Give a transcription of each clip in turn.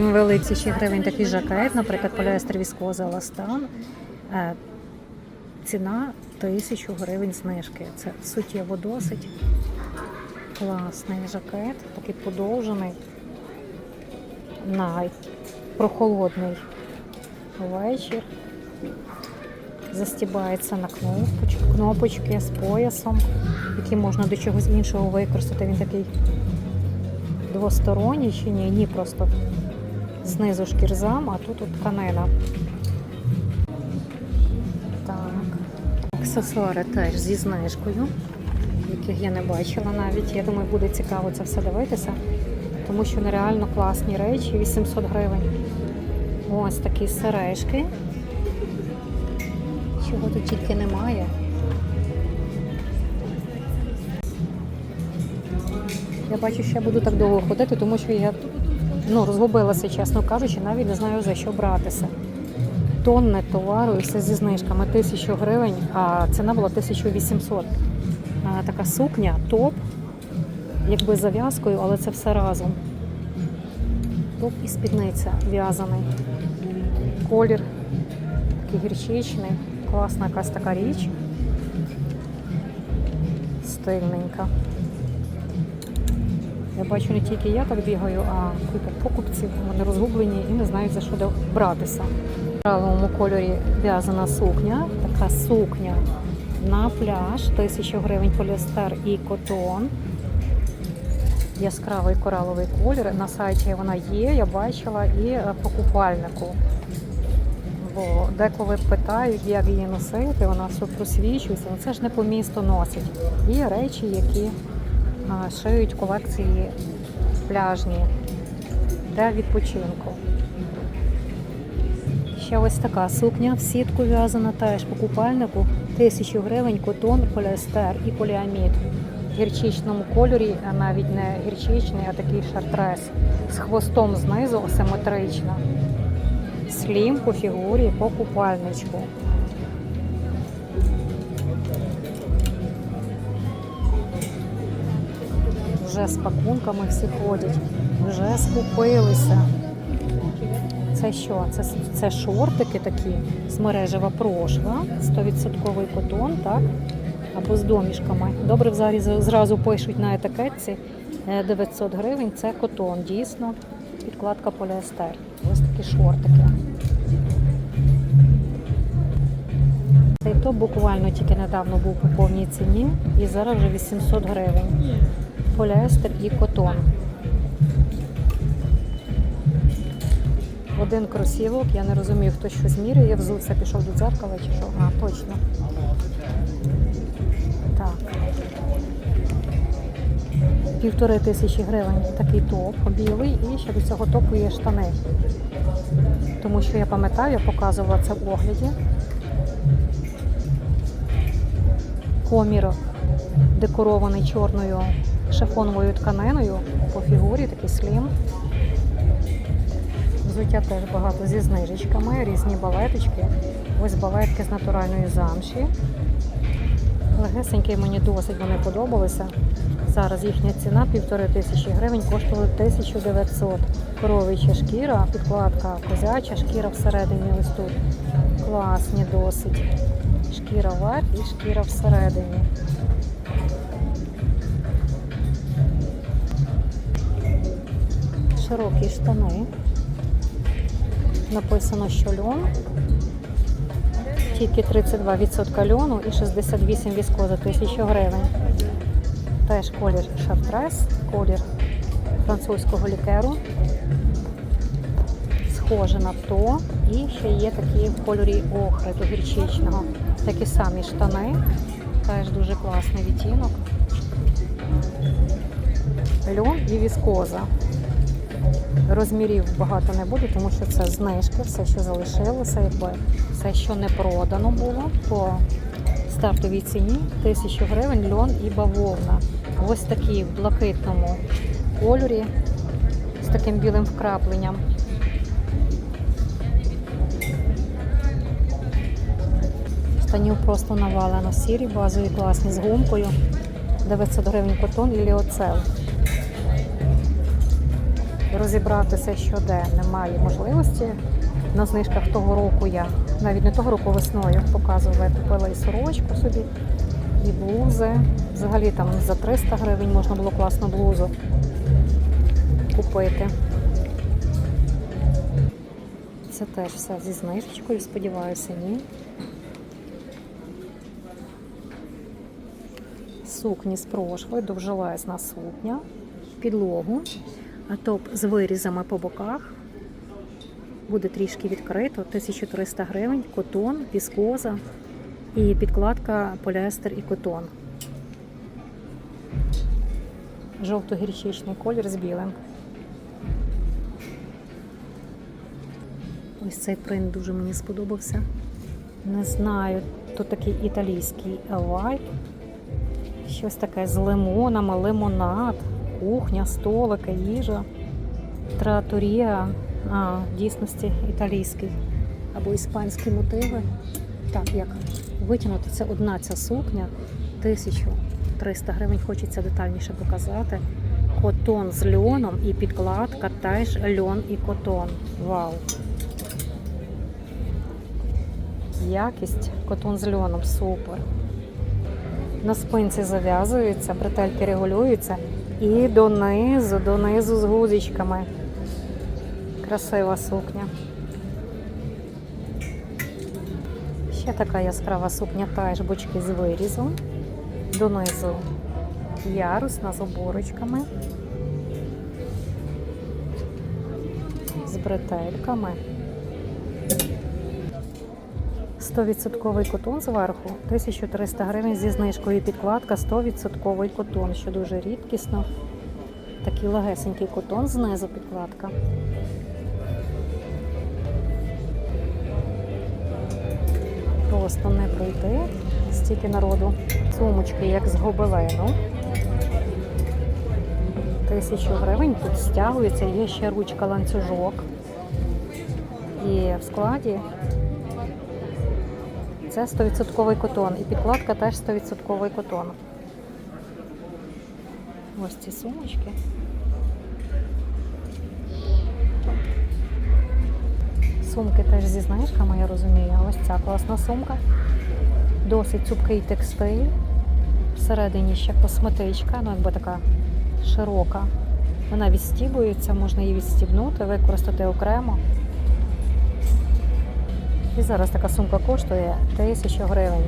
Ввели тисячі гривень такий жакет, наприклад, поліестер віскоза Ластан. Е, Ціна тисячу гривень знижки. Це суттєво досить. Класний жакет, такий подовжений на прохолодний вечір. Застібається на кнопочки, кнопочки з поясом, які можна до чогось іншого використати. Він такий двосторонній чи ні? Ні, просто знизу шкірзам, а тут от тканина. Так. Аксесуари теж зі знижкою, яких я не бачила навіть. Я думаю, буде цікаво це все дивитися, тому що нереально класні речі, 800 гривень. Ось такі сережки. Чого тут тільки немає. Я бачу, що я буду так довго ходити, тому що я ну, розгубилася, чесно кажучи, навіть не знаю за що братися. Тонне товару і все зі знижками. Тисячу гривень, а ціна була 1800. А, така сукня, топ, якби з зав'язкою, але це все разом. Топ і спідниця в'язаний. Колір такий гірчичний, класна якась така річ. Стильненька. Я бачу, не тільки я так бігаю, а купа покупців. Вони розгублені і не знають за що братися. В правому кольорі в'язана сукня, така сукня на пляж, тисячу гривень поліестер і котон. Яскравий кораловий колір. На сайті вона є, я бачила, і е, по купальнику. Бо деколи питають, як її носити, вона все просвічується. Це ж не по місту носить. Є речі, які шиють колекції пляжні для відпочинку. Ще ось така сукня в сітку в'язана теж по купальнику. Тисячу гривень, котон, поліестер і поліамід. В гірчичному кольорі, а навіть не гірчичний, а такий шартрес з хвостом знизу асиметрично. Слім по фігурі по купальничку. Вже з пакунками всі ходять, вже скупилися. Це що? Це, це шортики такі з мережева прошва, 100% котон, так? Або з домішками. Добре, взагалі зразу пишуть на етикетці е, 900 гривень. Це котон, дійсно, підкладка поліестер. Ось такі шортики. Цей топ буквально тільки недавно був по повній ціні і зараз вже 800 гривень. Поліестер і котон. Один кросівок, я не розумію, хто що зміряє, взувся, пішов до дзеркала чи що. А, точно. Так. Півтори тисячі гривень такий топ білий і ще до цього топу є штани. Тому що я пам'ятаю, я показувала це в огляді. Комір декорований чорною шифоновою тканиною по фігурі, такий слім. Взуття теж багато зі знижечками, різні балеточки. Ось балетки з натуральної замші. Легесенькі мені досить вони подобалися. Зараз їхня ціна півтори тисячі гривень коштувала 1900. Коровича шкіра, підкладка козяча, шкіра всередині ось тут. Класні досить. Шкіра вверх і шкіра всередині. Широкі штани. Написано, що льон. Тільки 32% льону і 68 віскоза, 1000 гривень. Теж колір шартрес, колір французького лікеру. Схоже на то. І ще є такі в кольорі охри до гірчичного. Такі самі штани. Теж дуже класний відтінок. Льон і віскоза. Розмірів багато не буде, тому що це знижки, все, що залишилося, якби все, що не продано було по стартовій ціні 1000 гривень льон і бавовна. Ось такі в блакитному кольорі з таким білим вкрапленням. Штанів просто навалено сірі, базові класні з гумкою. 900 гривень котон і ліоцел. Розібратися, що де немає можливості. На знижках того року я навіть не того року весною показувала, я купила і сорочку собі, і блузи. Взагалі там за 300 гривень можна було класну блузу купити. Це теж все зі знижечкою, сподіваюся, ні. Сукні з прошлої, довжелезна сукня, підлогу, топ з вирізами по боках. Буде трішки відкрито, 1300 гривень, котон, віскоза і підкладка поліестер і котон. Жовто-гірчичний колір з білим. Ось цей принт дуже мені сподобався. Не знаю, тут такий італійський вайб. Щось таке з лимонами, лимонад, кухня, столики, їжа, траторія, а, дійсності італійський або іспанські мотиви. Так, як витягнути, це одна ця сукня, 1300 гривень, хочеться детальніше показати. Котон з льоном і підкладка теж льон і котон. Вау! Якість котон з льоном, супер. На спинці зав'язується, бретельки регулюються і донизу, донизу з гузичками. Красива сукня. Ще така яскрава сукня, теж бочки з вирізом. Донизу ярусна з оборочками. З бретельками. 100% котон зверху, 1300 гривень зі знижкою. Підкладка 100% котон, що дуже рідкісно. Такий легесенький котон знизу підкладка. Просто не пройти. Стільки народу. Сумочки, як з гобелену. Тисячу гривень тут стягується, є ще ручка ланцюжок. І в складі це 100% котон. І підкладка теж 100% котон. Ось ці сумочки. Сумки теж зі знижками, я розумію. Ось ця класна сумка. Досить цупкий текстиль. Всередині ще косметичка, ну якби така широка. Вона відстібується, можна її відстібнути, використати окремо. І зараз така сумка коштує 1000 гривень.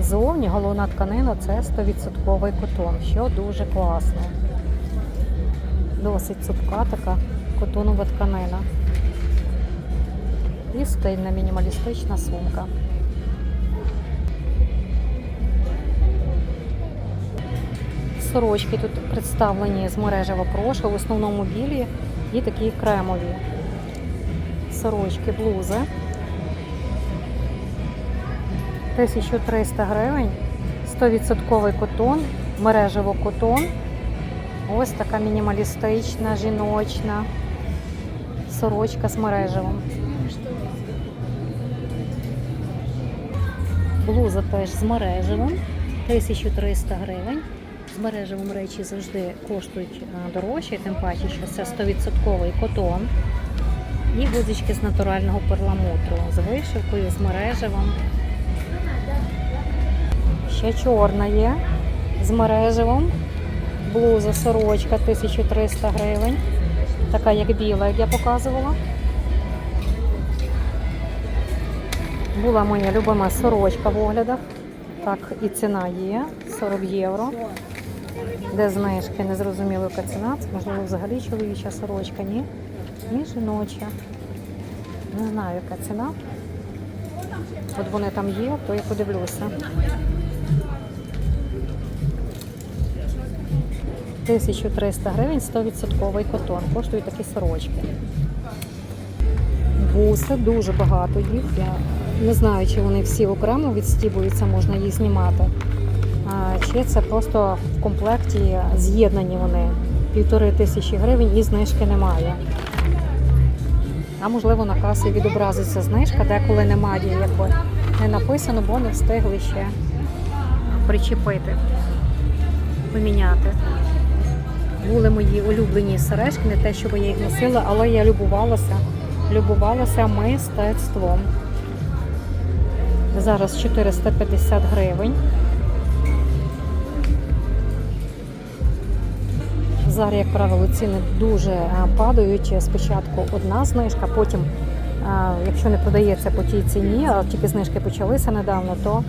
Зовні головна тканина це 100% котон, що дуже класно. Досить цупка така котонова тканина. І стильна мінімалістична сумка. Сорочки тут представлені з мережева прошу, в основному білі і такі кремові. Сорочки, блузи. 1300 гривень, 100% котон, мережево котон. Ось така мінімалістична, жіночна сорочка з мережевим. Блуза теж з мережевим, 1300 гривень. З мережевим речі завжди коштують дорожче, тим паче, що це 100% котон. І гудзички з натурального перламутру, з вишивкою, з мережевим. Ще чорна є з мережевим. Блуза, сорочка 1300 гривень. Така як біла, як я показувала. Була моя любима сорочка в оглядах. Так, і ціна є 40 євро. Де знижки, не зрозуміло, яка ціна. Це можливо взагалі чоловіча сорочка, ні? Ні, жіноча. Не знаю, яка ціна. От вони там є, то я подивлюся. 1300 гривень 100% котон. Коштують такі сорочки. Буси, дуже багато їх. Я не знаю, чи вони всі окремо відстібуються, можна їх знімати. Чи це просто в комплекті з'єднані вони. Півтори тисячі гривень і знижки немає. А можливо на касі відобразиться знижка, деколи немає, якби не написано, бо не встигли ще причепити, поміняти. були мої улюблені сережки, не те, щоб я їх носила, але я любувалася, любувалася мистецтвом. Зараз 450 гривень. Зараз, як правило, ціни дуже падають. Спочатку одна знижка, потім, якщо не продається по тій ціні, а тільки знижки почалися недавно, то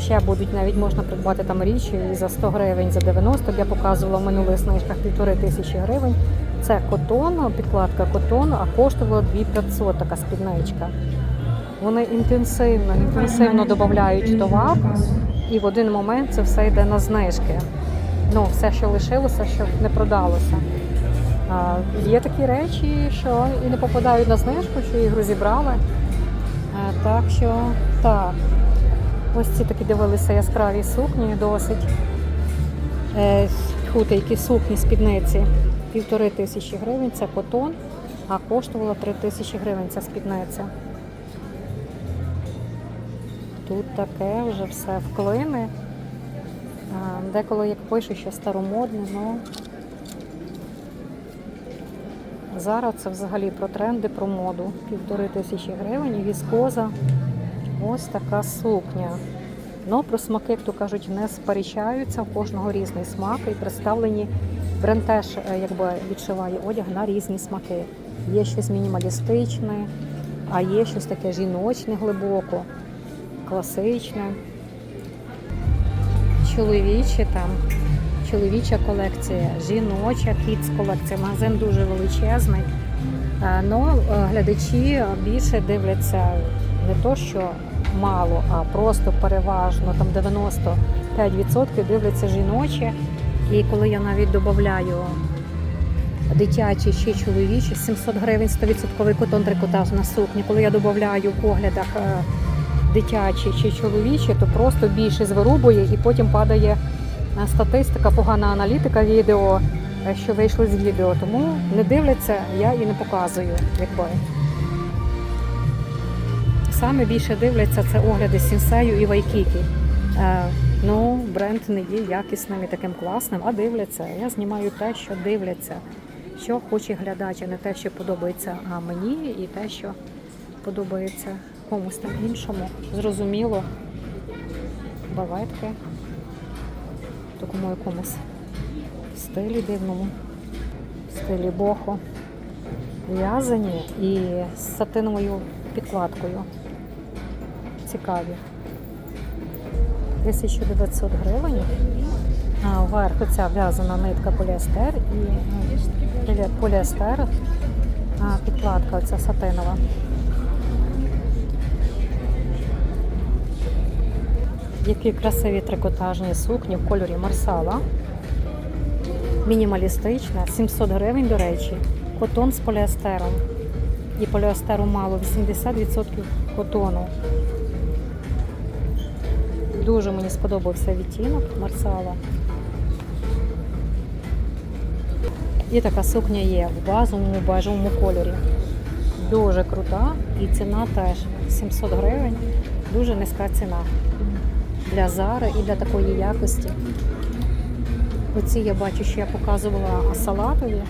ще будуть навіть можна придбати там річ і за 100 гривень, за 90. Я показувала в минулих знижках півтори тисячі гривень. Це котон, підкладка котон, а коштувала 2500 така спідничка. Вони інтенсивно, інтенсивно додають товар, і в один момент це все йде на знижки. Ну, все, що лишилося, що не продалося. А, є такі речі, що і не попадають на знижку, що їх розібрали. А, так що так. Ось ці такі дивилися яскраві сукні досить. Е, сукні спідниці. Півтори тисячі гривень це котон, а коштувало три тисячі гривень ця спідниця. Тут таке вже все вклини. Деколи як пишу, що старомодне, ну зараз це взагалі про тренди, про моду. Півтори тисячі гривень, віскоза. Ось така сукня. Ну, про смаки, як то кажуть, не сперечаються, у кожного різний смак і представлені. Бренд теж е, якби відшиває одяг на різні смаки. Є щось мінімалістичне, а є щось таке жіночне глибоко, класичне чоловічі там, чоловіча колекція, жіноча кіц колекція. Магазин дуже величезний. Е, Ну, е, глядачі більше дивляться не то, що мало, а просто переважно там 95% дивляться жіночі. І коли я навіть додаю дитячі чи чоловічі, 700 гривень 100% котон трикотаж на сукні. Коли я додаю в поглядах е, дитячі чи чоловічі, то просто більше звирубує і потім падає статистика, погана аналітика відео, е, що вийшло з відео. Тому не дивляться, я і не показую, якби. Саме більше дивляться це огляди Сінсею і Вайкікі. Е, ну, бренд не є якісним і таким класним, а дивляться. Я знімаю те, що дивляться, що хоче глядач, а не те, що подобається а мені, і те, що подобається комусь там іншому. Зрозуміло, балетки в такому якомусь стилі дивному, стилі бохо, в'язані і з сатиновою підкладкою. Цікаві. 1900 гривень. А вверх оця в'язана нитка поліестер і ну, поліестер, а підкладка оця сатинова. Які красиві трикотажні сукні в кольорі марсала. Мінімалістична, 700 гривень, до речі. Котон з поліестером. І поліестеру мало, 80% котону. Дуже мені сподобався відтінок марсала. І така сукня є в базовому бежевому кольорі. Дуже крута і ціна теж 700 гривень. Дуже низька ціна для зари і для такої якості. Оці я бачу, що я показувала салатові,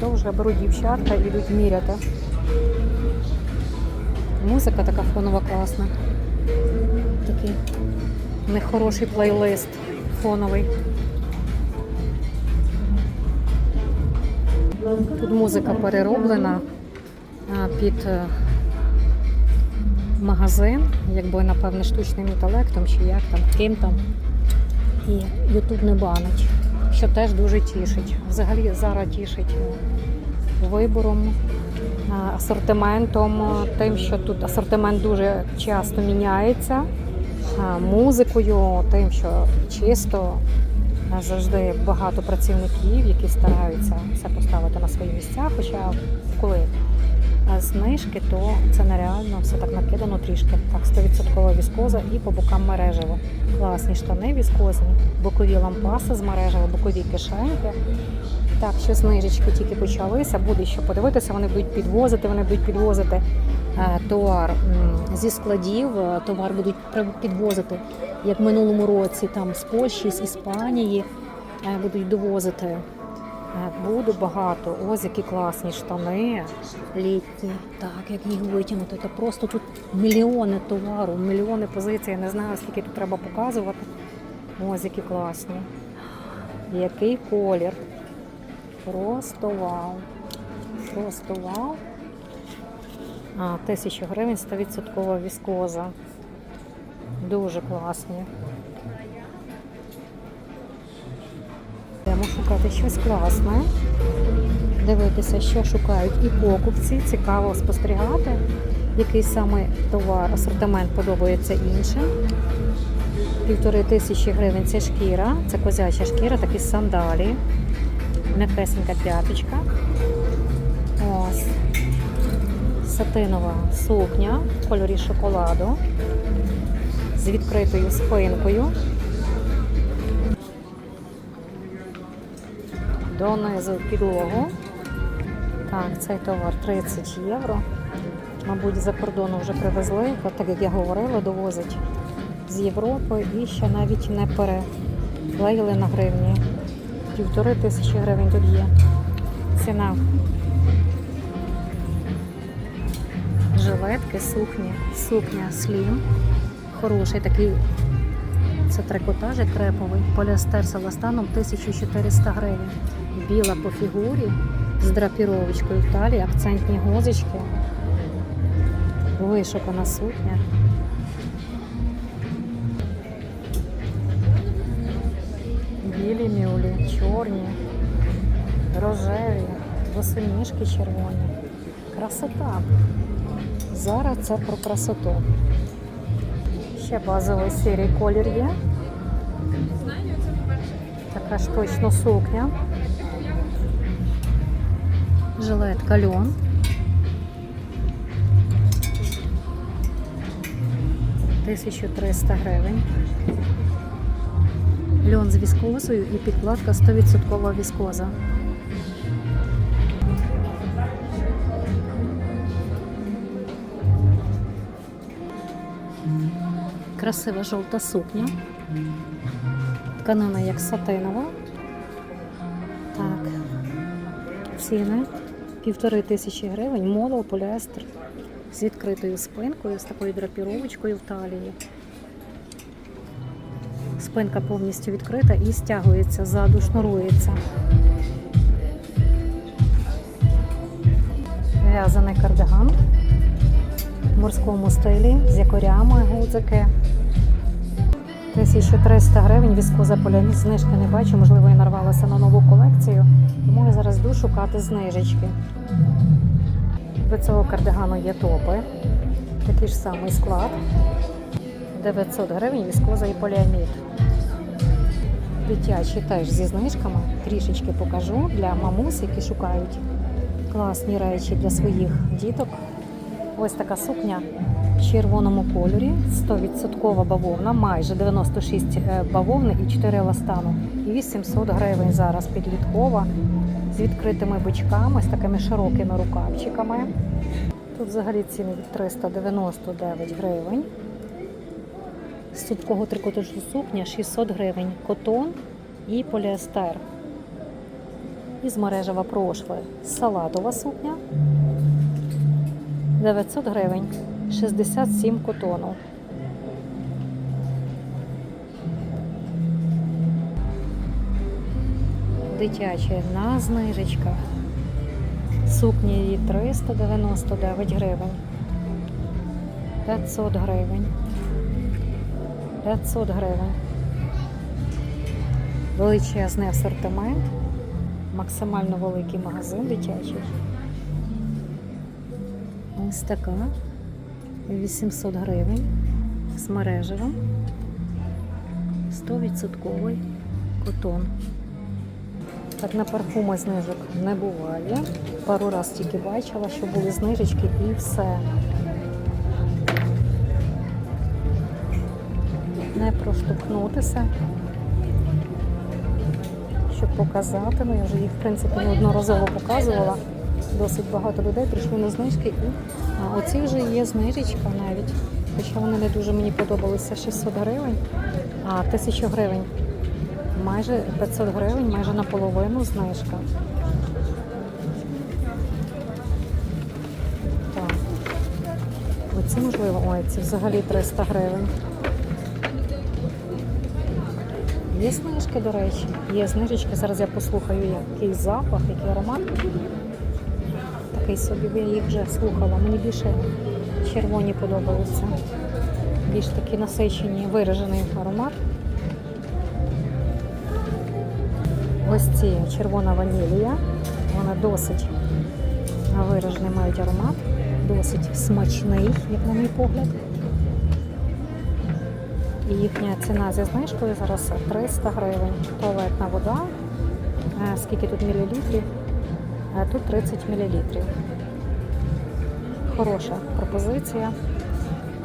то вже беруть дівчатка і йдуть міряти. Музика така фонова класна. Такий нехороший плейлист фоновий. Тут музика перероблена під е, магазин, якби напевне штучним інтелектом чи як там, ким там. І Ютуб не банить, що теж дуже тішить. Взагалі зараз тішить е, вибором, е, асортиментом, тим, що тут асортимент дуже часто міняється, музикою, тим, що чисто завжди багато працівників, які стараються все поставити на свої місця. Хоча коли знижки, то це нереально, все так накидано трішки. Так, 100% віскоза і по бокам мережево. Класні штани віскозні, бокові лампаси з мережево, бокові кишеньки. Так, що знижечки тільки почалися, буде що подивитися, вони будуть підвозити, вони будуть підвозити товар зі складів, е, товар будуть підвозити, як в минулому році, там з Польщі, з Іспанії е, будуть довозити Е, Буде багато. Ось які класні штани літні. Так, як їх витягнути. Та просто тут мільйони товару, мільйони позицій. Я не знаю, скільки тут треба показувати. Ось які класні. Який колір. Просто вау. Просто вау. А, тисячу гривень 100% віскоза. Дуже класні. Йдемо шукати щось класне. Дивитися, що шукають і покупці. Цікаво спостерігати, який саме товар, асортимент подобається іншим. Півтори тисячі гривень це шкіра, це козяча шкіра, такі сандалі. М'якесенька п'яточка. Сатинова сукня в кольорі шоколаду з відкритою спинкою. Донизу підлогу. Так, цей товар 30 євро. Мабуть, за кордону вже привезли, так як я говорила, довозять з Європи і ще навіть не переклеїли на гривні. Півтори тисячі гривень тут є. Ціна. Жилетки, сукні, сукня слім. Хороший такий. Це трикотажик креповий, поліестер з еластаном 1400 гривень. Біла по фігурі з драпіровочкою в талії, акцентні гозочки. Вишукана сукня. Білі мюлі, чорні, рожеві, босоніжки червоні. Красота. Зараз це про красоту. Ще базовий сірий колір є. Така ж точно сукня. Жилетка льон. Тисячу триста гривень. Льон з віскозою і підкладка 100% віскоза. Красива жовта сукня. Тканина як сатинова. Так. Ціни півтори тисячі гривень, моло, поліестер з відкритою спинкою, з такою драпіровочкою в талії. Спинка повністю відкрита і стягується ззаду, шнурується. В'язаний кардиган в морському стилі з якорями гудзики. 1300 гривень віскоза поліамід. Знижки не бачу, можливо, я нарвалася на нову колекцію, тому я зараз йду шукати знижечки. До цього кардигану є топи. Такий ж самий склад. 900 гривень віскоза і поліамід. Дитячі теж зі знижками. Трішечки покажу для мамусь, які шукають класні речі для своїх діток. Ось така сукня червоному кольорі, 100% бавовна, майже 96 е, бавовни і 4 еластану. І 800 гривень зараз підліткова з відкритими бичками, з такими широкими рукавчиками. Тут взагалі ціни від 399 гривень. З супкого трикотажу сукня 600 гривень. Котон і поліестер. Із мережева прошви салатова сукня 900 гривень. 67 котону. Дитячі на знижечках. Сукні її 399 гривень. 500 гривень. 500 гривень. Величезний асортимент. Максимально великий магазин дитячий. Ось така. 800 гривень. З мережевим. 100% котон. Так на парфуми знижок не буває. Пару раз тільки бачила, що були знижечки і все. Не проштовхнутися, щоб показати. Ну, я вже їх, в принципі, неодноразово показувала. Досить багато людей прийшли на знижки. І оці вже є знижечка навіть. Хоча вони не дуже мені подобалися 600 гривень, а 1000 гривень майже 500 гривень, майже наполовину знижка. Так. Оці можливо, ой, це взагалі 300 гривень. Є знижки, до речі, є знижечки. Зараз я послухаю, який запах, який аромат. Такий собі, я їх вже слухала. Мені більше червоні подобаються. Більш такі насичені, виражений аромат. Ось ці червона ванілія. Вона досить виражений мають аромат, досить смачний, як на мій погляд. І їхня ціна зі знижкою зараз 300 гривень. Туалетна вода. Е, Скільки тут мілілітрів? Е, Тут 30 мілілітрів. Хороша пропозиція.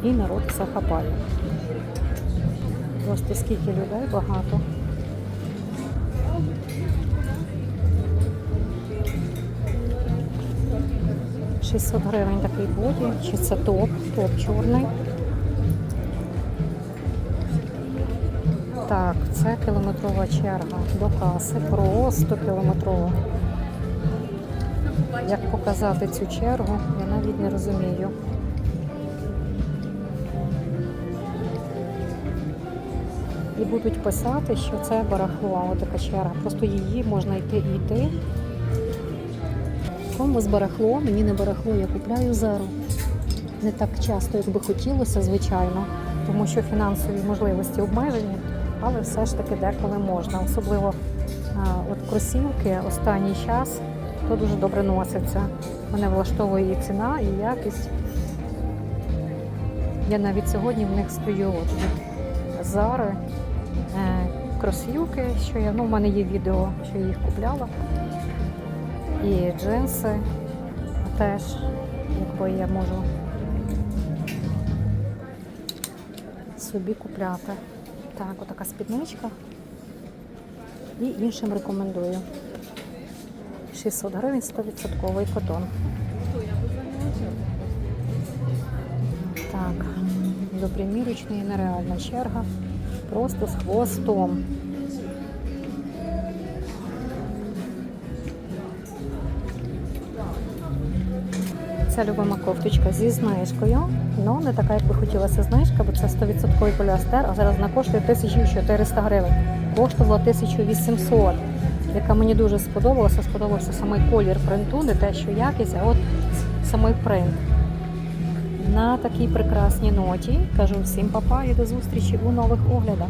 І народ все. Просто скільки людей багато. – 600 гривень такий боді, чи це топ, топ чорний. Так, це кілометрова черга до каси, просто кілометрова. Як показати цю чергу, я навіть не розумію. І будуть писати, що це барахло, така черга. Просто її можна йти і йти. Кому з барахло, мені не барахло, я купляю зару. Не так часто, як би хотілося, звичайно, тому що фінансові можливості обмежені, але все ж таки деколи можна. Особливо а, от кросівки останній час то дуже добре носиться. Мене влаштовує і ціна, і якість. Я навіть сьогодні в них стою от від Зари. Е, кросівки, що я, ну, в мене є відео, що я їх купляла. І джинси теж, якби я можу собі купляти. Так, отака спідничка. І іншим рекомендую. 600 гривень 100% котон. Так, до примірочної нереальна черга. Просто з хвостом. Ця любима кофточка зі знижкою. Ну, не така, як би хотілося знижка, бо це 100% поліастер, а зараз вона коштує 1400 гривень. Коштувала 1800, яка мені дуже сподобалася. Сподобався самий колір принту, не те, що якість, а от самий принт. На такій прекрасній ноті кажу всім папа і до зустрічі у нових оглядах.